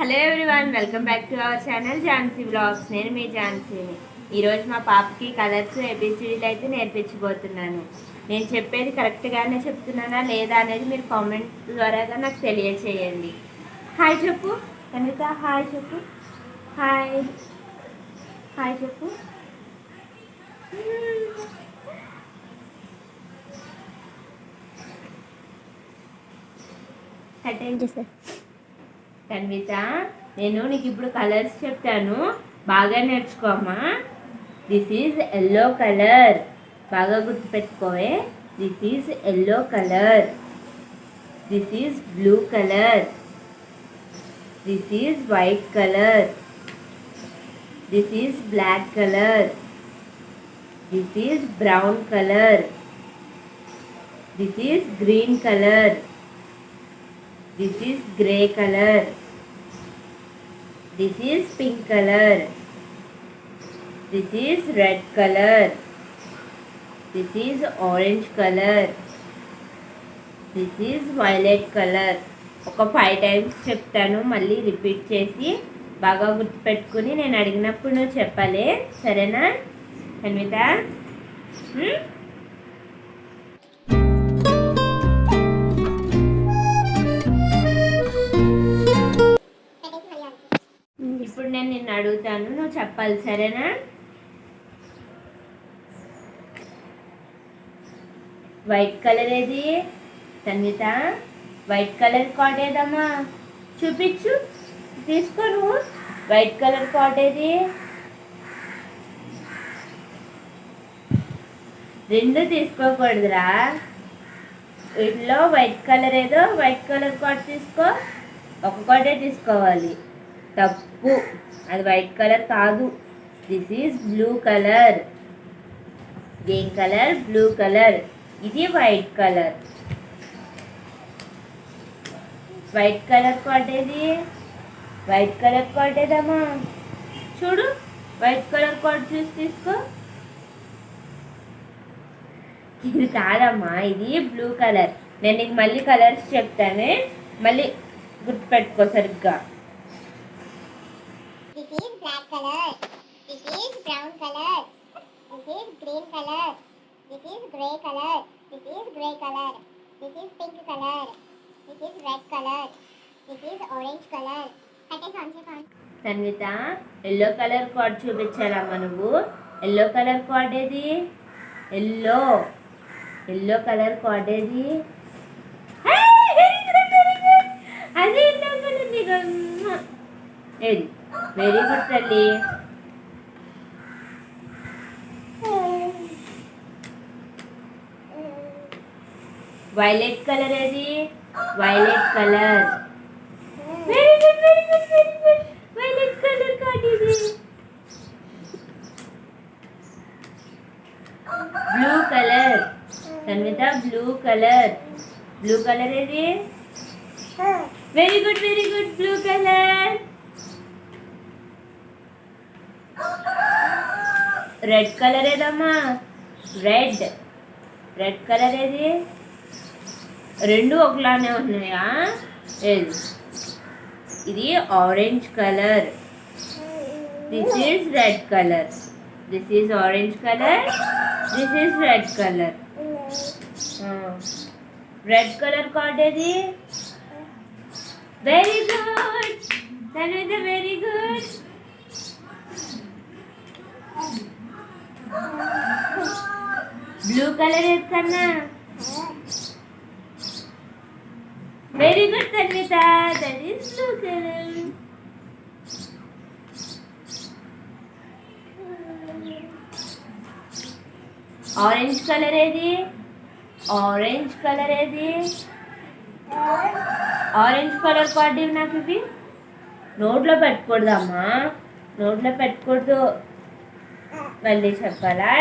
Hello everyone welcome back to our channel Jhansi blogs నేను మీ ఝాన్సీని ఈరోజు మా పాపకి కలర్స్ ఏబిసిడీలు అయితే నేర్పించబోతున్నాను. నేను చెప్పేది కరెక్ట్గానే చెప్తున్నానా లేదా అనేది మీరు కామెంట్ ద్వారాగా నాకు తెలియచేయండి. హాయ్ చెప్పు. కనుక హాయ్ చెప్పు. హాయ్ హాయ్ చెప్పు. అటెండ్ కన్విత నేను నీకు ఇప్పుడు కలర్స్ చెప్తాను. బాగా నేర్చుకోమా దిస్ ఈజ్ ఎల్లో కలర్ బాగా గుర్తుపెట్టుకోవే. This is yellow colour this is blue colour this is white colour this is black colour this is brown colour this is green colour this is grey colour this is pink colour this is red colour This is orange colour this is violet colour ఒక five times చెప్తాను మళ్ళీ repeat చేసి బాగా గుర్తుపెట్టుకుని నేను అడిగినప్పుడు నువ్వు చెప్పలే సరేనా అన్విత ఇప్పుడు నేను నిన్ను అడుగుతాను. నువ్వు చెప్పాలి సరేనా? వైట్ కలర్ ఏది? సంగీత? వైట్ కలర్ కాట్ ఏదమ్మా? చూపించు. తీసుకో నువ్వు. వైట్ కలర్ కాట్ ఏది? రెండు తీసుకోకూడదురా. వీటిలో వైట్ కలర్ ఏదో వైట్ కలర్ కాట్ తీసుకో. ఒక కాటే తీసుకోవాలి. తప్పు. అది వైట్ కలర్ కాదు. This is blue colour green colour blue colour ఇది వైట్ కలర్. వైట్ కలర్ కొట్టేది ఏది వైట్ కలర్ కొట్టేదమ్మా ఏదమ్మా చూడు వైట్ కలర్ కోట్ చూసి తీసుకో. ఇది కాదమ్మా ఇది బ్లూ కలర్ నేను నీకు మళ్ళీ కలర్స్ చెప్తానే. మళ్ళీ గుర్తుపెట్టుకో సరిగ్గా. This is black color. This is brown color. This is green color. This is gray color. This is gray color. This is pink color. This is red color. This is orange color. That is Tanvitha yellow colour card చూపించాలమ్మా నువ్వు yellow colour card ఏది yellow yellow colour card ఏది అది yellow colour నీకు అమ్మ. ఏది very good తల్లి violet colour ఏది violet colour very good very good very good violet colour card ఇది blue colour Tanvitha blue colour blue colour ఏది very good very good blue colour red colour ఏదమ్మా red red colour ఏది రెండు ఒకలానే ఉన్నాయా ఏది ఇది orange colour this is red colour this is orange colour this is red colour red colour card ఏది very good Tanvitha very good blue colour ఏది కన్నా? Very good Tanvitha that is blue colour orange colour ఏది? Orange colour ఏది? Orange colour card నాకు ఇవి? నోట్లో పెట్టకూడదమ్మా. నోట్లో పెట్టకూడదు. మళ్ళీ చెప్పాలా?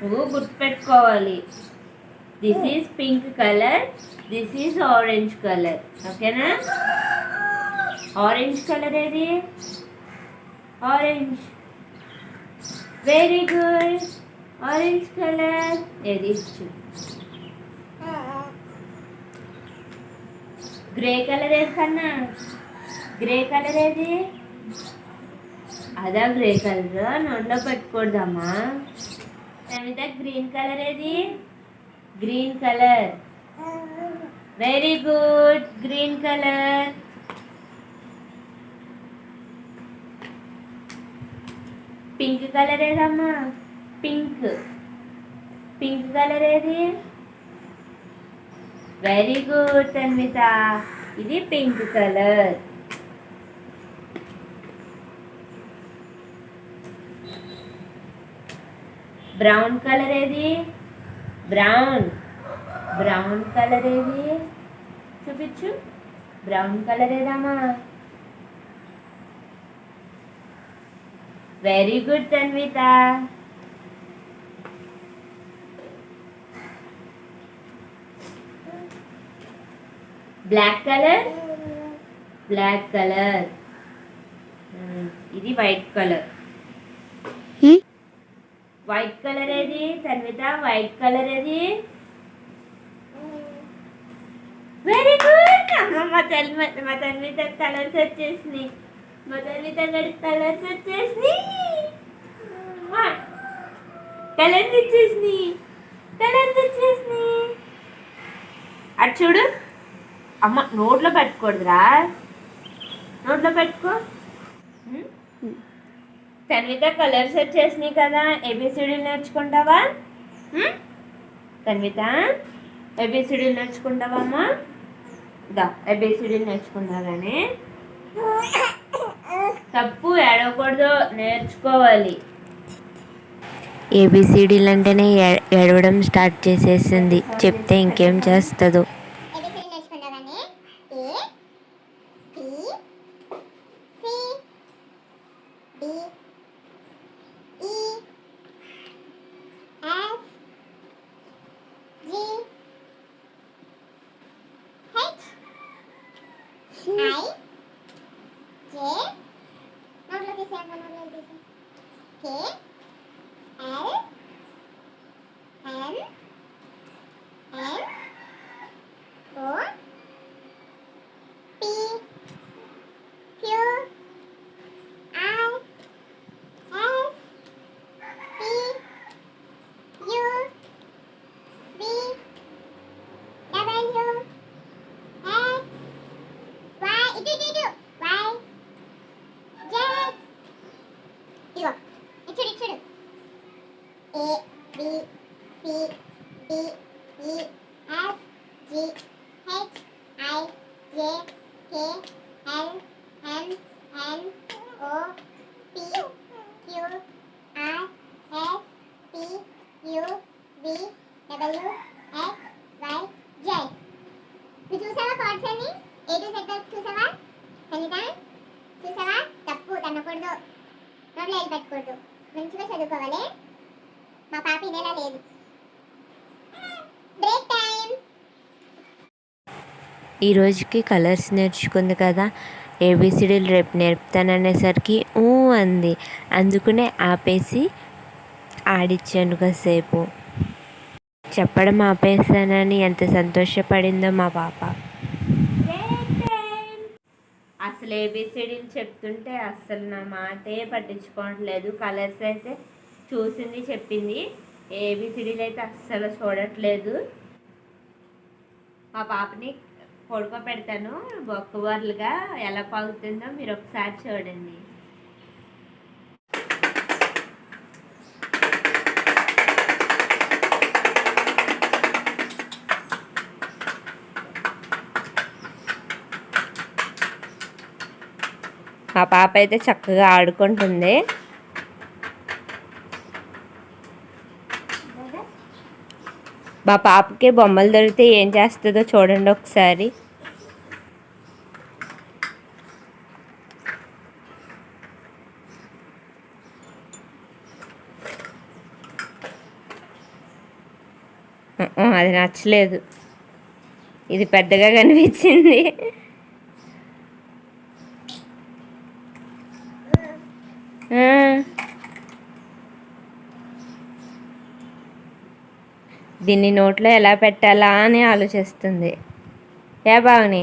నువ్వు గుర్తుపెట్టుకోవాలి. This is pink colour this is orange colour ఓకేనా? ఆరెంజ్ కలర్ ఏది? Orange very good orange colour ఏది? గ్రే కలర్ ఏది కన్నా? గ్రే కలర్ ఏది? అదా గ్రే కలర్ నోట్లో పెట్టుకూడదమ్మా నమిత గ్రీన్ కలర్ ఏది? Green colour very good green colour pink colour ఏదమ్మా? పింక్ పింక్ కలర్ ఏది? వెరీ గుడ్ తన్విత ఇది పింక్ కలర్ బ్రౌన్ కలర్ ఏది? బ్రౌన్ బ్రౌన్ కలర్ ఏది? చూపించు. బ్రౌన్ కలర్ ఏదమ్మా very good Tanvitha black colour black colour ఇది white colour white colour ఏది? Tanvitha white colour ఏది? వెరీ గుడ్ అమ్మ మా తల్లి మా తన్విత కలర్స్ వచ్చేసినాయి. మా తన్విత గడి కలర్స్ వచ్చేసినాయి. కలర్స్ వచ్చేసినాయి. కలర్స్ వచ్చేసినాయి. అటు చూడు. అమ్మ నోట్లో పెట్టుకూడదురా నోట్లో పెట్టుకో. ఉం? తన్విత కలర్స్ వచ్చేసినాయి కదా ఏబిసిడీలు నేర్చుకుంటావా? ఉం? తన్విత ఏబిసిడీలు నేర్చుకుంటావా అమ్మా? దా ఏబిసిడీలు నేర్చుకుంటాగానే. తప్పు ఏడవకూడదు నేర్చుకోవాలి. ఏబిసిడీలు అంటేనే ఏ- ఏడవడం స్టార్ట్ చేసేసింది. చెప్తే ఇంకేం చేస్తుందో. K L M N O P Q R S T U V W X Y. Itu itu itu Y. A B C D E F G H I J K L M N O P Q R S T U V W X Y Z. నువ్వు చూసావా cards అన్ని? A to set వరకు చూసావా? కనిత చూసావా? తప్పు తన్నకూడదు. నోట్లో వెళ్ళి పెట్టకూడదు. మంచిగా చదువుకోవాలి. మా పాప ఇదేలా లేదు. బ్రేక్ టైం ఈ రోజుకి కలర్స్ నేర్చుకుంది కదా. ఏబిసిడీలు రేపు నేర్పుతాననేసరికి ఊ అంది. అందుకునే ఆపేసి ఆడిచ్చాను కాసేపు. చెప్పడం ఆపేసానని ఎంత సంతోషపడిందో మా పాప. అసలు ఏబిసిడీలు చెప్తుంటే అస్సలు నా మాటే పట్టించుకోవట్లేదు. కలర్స్ అయితే చూసింది చెప్పింది. ఏబిసిడీలు అయితే అస్సలు చూడట్లేదు. మా పాపని పడుకోబెడతాను బొక్కబర్లుగా ఎలా పాగుతుందో మీరు ఒకసారి చూడండి. మా పాప అయితే చక్కగా ఆడుకుంటుంది. మా పాపకి బొమ్మలు దొరికితే ఏం చేస్తుందో చూడండి ఒకసారి అది నచ్చలేదు ఇది పెద్దగా కనిపించింది ఆ. దీన్ని నోట్లో ఎలా పెట్టాలా అని ఆలోచిస్తుంది. ఏ భావని?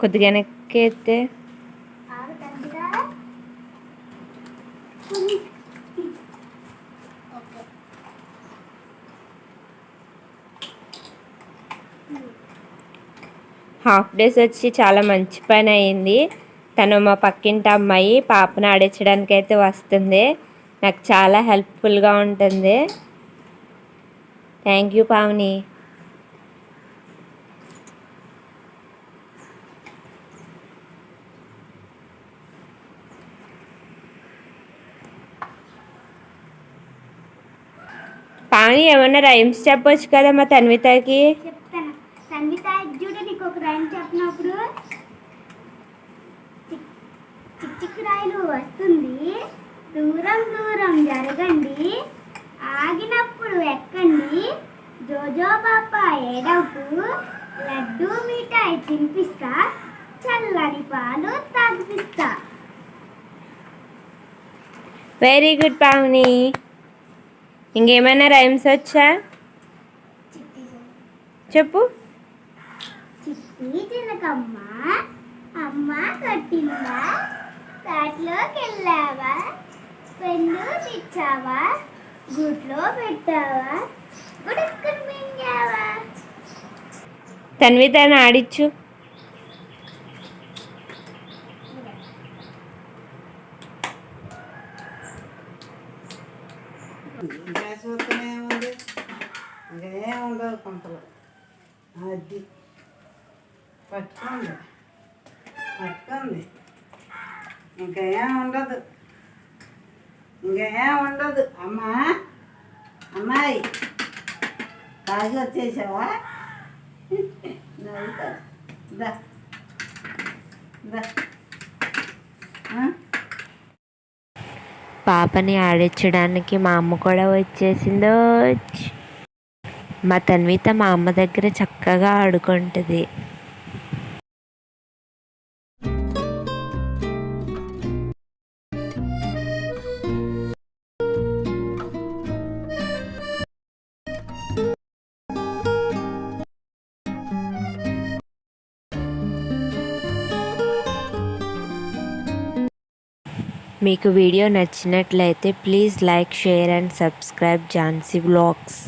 కొద్దిగా వెనక్కి అయితే హాఫ్ డేస్ వచ్చి చాలా మంచి పని అయింది. తను మా పక్కింటి అమ్మాయి పాపను ఆడించడానికి అయితే వస్తుంది. నాకు చాలా హెల్ప్ఫుల్గా ఉంటుంది. థ్యాంక్ యూ పావని పావని ఏమన్నా రైమ్స్ చెప్పొచ్చు కదా మా తన్వితకి? చెప్తాను. సంగీత ఒక రైమ్ చెప్పినప్పుడు చిక్ రాయలు వస్తుంది. దూరం దూరం జరగండి. ఆగినప్పుడు ఎక్కండి. జోజో పాప ఏడవకు. లడ్డు మిఠాయి తినిపిస్తా. చల్లని పాలు తాగిపిస్తా. వెరీ గుడ్ పావని ఇంకేమైనా రైమ్స్ వచ్చా? చెప్పు. చిట్టి తినకమ్మా అమ్మ కట్టిందా? కాట్లోకి వెళ్ళావా పెన్ను తెచ్చావా? గుట్లో పెట్టావా? గుడుక్కుని తన్వి తన్వితను ఆడిచ్చు ఇంకా చూస్తూనే ఉంది ఇంకేం ఉండదు కొంతలో అది పట్టుకోండి పట్టుకోండి ఇంకా ఏం ఉండదు ఇంకా ఏం ఉండదు అమ్మా అమ్మాయి తాగి వచ్చేసావా? పాపని ఆడించడానికి మా అమ్మ కూడా వచ్చేసిందో. మా తన్విత మా అమ్మ దగ్గర చక్కగా ఆడుకుంటుంది. మీకు వీడియో నచ్చినట్లయితే please like share and subscribe Jhansi vlogs